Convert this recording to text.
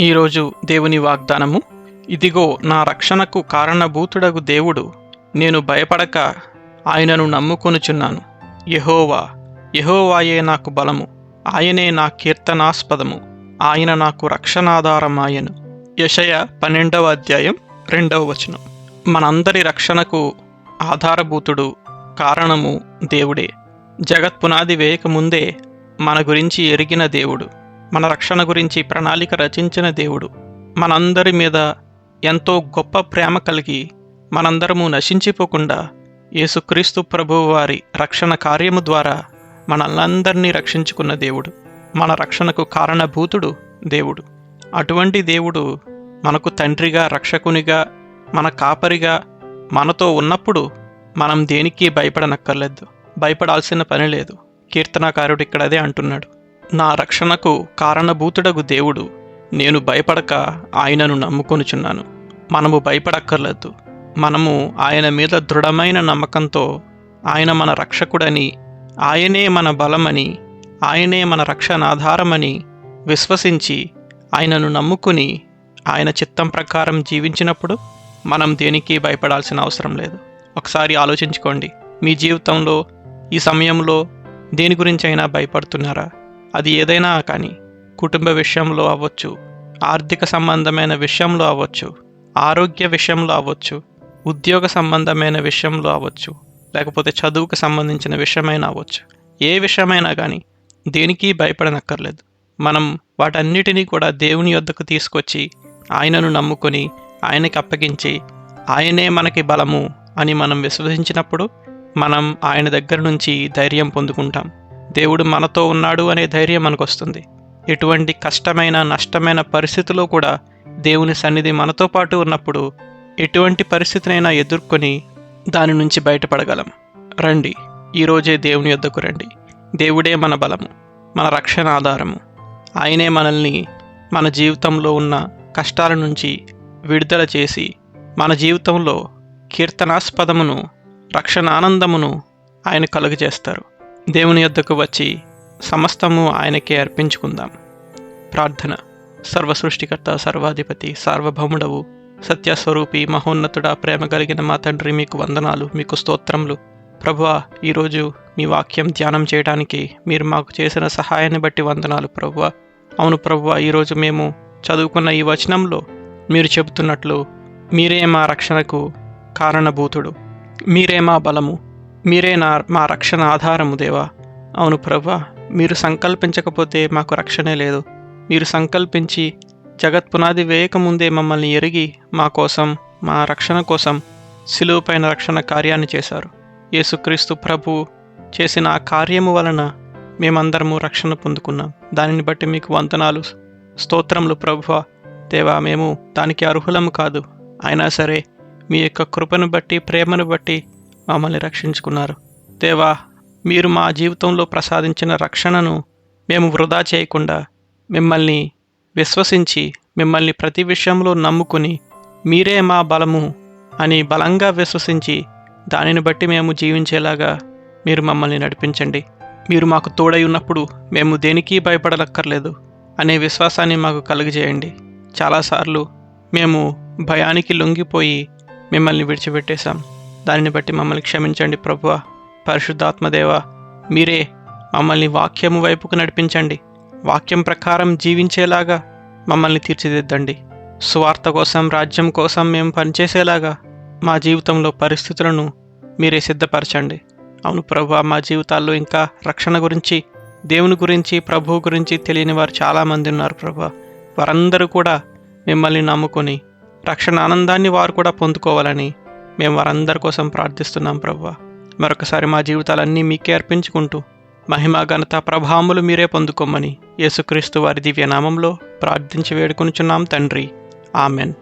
ఈరోజు దేవుని వాగ్దానము ఇదిగో నా రక్షణకు కారణభూతుడగు దేవుడు నేను భయపడక ఆయనను నమ్ముకొనుచున్నాను. యహోవా యహోవాయే నాకు బలము ఆయనే నా కీర్తనాస్పదము ఆయన నాకు రక్షణాధారమాయను. యషయ పన్నెండవ అధ్యాయం రెండవ వచనం. మనందరి రక్షణకు ఆధారభూతుడు కారణము దేవుడే. జగత్ పునాది వేయకముందే మన గురించి ఎరిగిన దేవుడు. మన రక్షణ గురించి ప్రణాళిక రచించిన దేవుడు. మనందరి మీద ఎంతో గొప్ప ప్రేమ కలిగి మనందరము నశించిపోకుండా యేసుక్రీస్తు ప్రభువు వారి రక్షణ కార్యము ద్వారా మనల్నందరినీ రక్షించుకున్న దేవుడు. మన రక్షణకు కారణభూతుడు దేవుడు. అటువంటి దేవుడు మనకు తండ్రిగా రక్షకునిగా మన కాపరిగా మనతో ఉన్నప్పుడు మనం దేనికి భయపడనక్కర్లేదు. భయపడాల్సిన పని లేదు. కీర్తనాకారుడు ఇక్కడ అదే అంటున్నాడు. నా రక్షణకు కారణభూతుడగు దేవుడు. నేను భయపడక ఆయనను నమ్ముకొనుచున్నాను. మనము భయపడక్కర్లేదు. మనము ఆయన మీద దృఢమైన నమ్మకంతో ఆయన మన రక్షకుడని ఆయనే మన బలమని ఆయనే మన రక్షణాధారమని విశ్వసించి ఆయనను నమ్ముకుని ఆయన చిత్తం ప్రకారం జీవించినప్పుడు మనం దేనికి భయపడాల్సిన అవసరం లేదు. ఒకసారి ఆలోచించుకోండి. మీ జీవితంలో ఈ సమయంలో దేని గురించి అయినా భయపడుతున్నారా? అది ఏదైనా కానీ కుటుంబ విషయంలో అవ్వచ్చు ఆర్థిక సంబంధమైన విషయంలో అవ్వచ్చు ఆరోగ్య విషయంలో అవ్వచ్చు ఉద్యోగ సంబంధమైన విషయంలో అవ్వచ్చు లేకపోతే చదువుకు సంబంధించిన విషయమైనా అవ్వచ్చు. ఏ విషయమైనా కానీ దేనికి భయపడనక్కర్లేదు. మనం వాటన్నిటినీ కూడా దేవుని యొద్దకు తీసుకొచ్చి ఆయనను నమ్ముకొని ఆయనకి అప్పగించి ఆయనే మనకి బలము అని మనం విశ్వసించినప్పుడు మనం ఆయన దగ్గర నుంచి ధైర్యం పొందుకుంటాం. దేవుడు మనతో ఉన్నాడు అనే ధైర్యం మనకు వస్తుంది ఎటువంటి కష్టమైన నష్టమైన పరిస్థితిలో కూడా దేవుని సన్నిధి మనతో పాటు ఉన్నప్పుడు ఎటువంటి పరిస్థితినైనా ఎదుర్కొని దాని నుంచి బయటపడగలం. రండి ఈరోజే దేవుని యొద్దకు రండి. దేవుడే మన బలము మన రక్షణ ఆధారము. ఆయనే మనల్ని మన జీవితంలో ఉన్న కష్టాల నుంచి విడుదల చేసి మన జీవితంలో కీర్తనాస్పదమును రక్షణ ఆనందమును ఆయన కలుగజేస్తారు. దేవుని యొద్దకు వచ్చి సమస్తము ఆయనకే అర్పించుకుందాం. ప్రార్థన. సర్వ సృష్టికర్త సర్వాధిపతి సార్వభౌముడవు సత్యస్వరూపి మహోన్నతుడ ప్రేమ కలిగిన మా తండ్రి మీకు వందనాలు మీకు స్తోత్రములు. ప్రభువా ఈరోజు మీ వాక్యం ధ్యానం చేయడానికి మీరు మాకు చేసిన సహాయాన్ని బట్టి వందనాలు ప్రభువా. అవును ప్రభువా ఈరోజు మేము చదువుకున్న ఈ వచనంలో మీరు చెబుతున్నట్లు మీరే మా రక్షణకు కారణభూతుడు. మీరే మా బలము. మీరే నా మా రక్షణ ఆధారము దేవా. అవును ప్రభా మీరు సంకల్పించకపోతే మాకు రక్షణే లేదు. మీరు సంకల్పించి జగత్ పునాది వేయకముందే మమ్మల్ని ఎరిగి మా కోసం మా రక్షణ కోసం సిలువుపైన రక్షణ కార్యాన్ని చేశారు. యేసుక్రీస్తు ప్రభు చేసిన ఆ కార్యము వలన మేమందరము రక్షణ పొందుకున్నాం. దానిని బట్టి మీకు వందనాలు స్తోత్రములు ప్రభువ దేవా మేము దానికి అర్హులము కాదు. అయినా సరే మీ యొక్క కృపను బట్టి ప్రేమను బట్టి మమ్మల్ని రక్షించుకున్నారు. దేవా మీరు మా జీవితంలో ప్రసాదించిన రక్షణను మేము వృధా చేయకుండా మిమ్మల్ని విశ్వసించి మిమ్మల్ని ప్రతి విషయంలో నమ్ముకుని మీరే మా బలము అని బలంగా విశ్వసించి దానిని బట్టి మేము జీవించేలాగా మీరు మమ్మల్ని నడిపించండి. మీరు మాకు తోడై ఉన్నప్పుడు మేము దేనికి భయపడలక్కర్లేదు అనే విశ్వాసాన్ని మాకు కలుగజేయండి. చాలాసార్లు మేము భయానికి లొంగిపోయి మిమ్మల్ని విడిచిపెట్టేశాం. దానిని బట్టి మమ్మల్ని క్షమించండి ప్రభువ. పరిశుద్ధాత్మదేవ మీరే మమ్మల్ని వాక్యము వైపుకు నడిపించండి. వాక్యం ప్రకారం జీవించేలాగా మమ్మల్ని తీర్చిదిద్దండి. స్వార్థ కోసం రాజ్యం కోసం మేము పనిచేసేలాగా మా జీవితంలో పరిస్థితులను మీరే సిద్ధపరచండి. అవును ప్రభు మా జీవితాల్లో ఇంకా రక్షణ గురించి దేవుని గురించి ప్రభువు గురించి తెలియని వారు చాలామంది ఉన్నారు ప్రభు వారందరూ కూడా మిమ్మల్ని నమ్ముకొని రక్షణ ఆనందాన్ని వారు కూడా పొందుకోవాలని మేము వారందరి కోసం ప్రార్థిస్తున్నాం ప్రభా మరొకసారి మా జీవితాలన్నీ మీకే అర్పించుకుంటూ మహిమ ఘనత ప్రభావములు మీరే పొందుకోమని యేసుక్రీస్తు వారి దివ్య నామంలో ప్రార్థించి వేడుకొనుచున్నాం తండ్రి. ఆమెన్.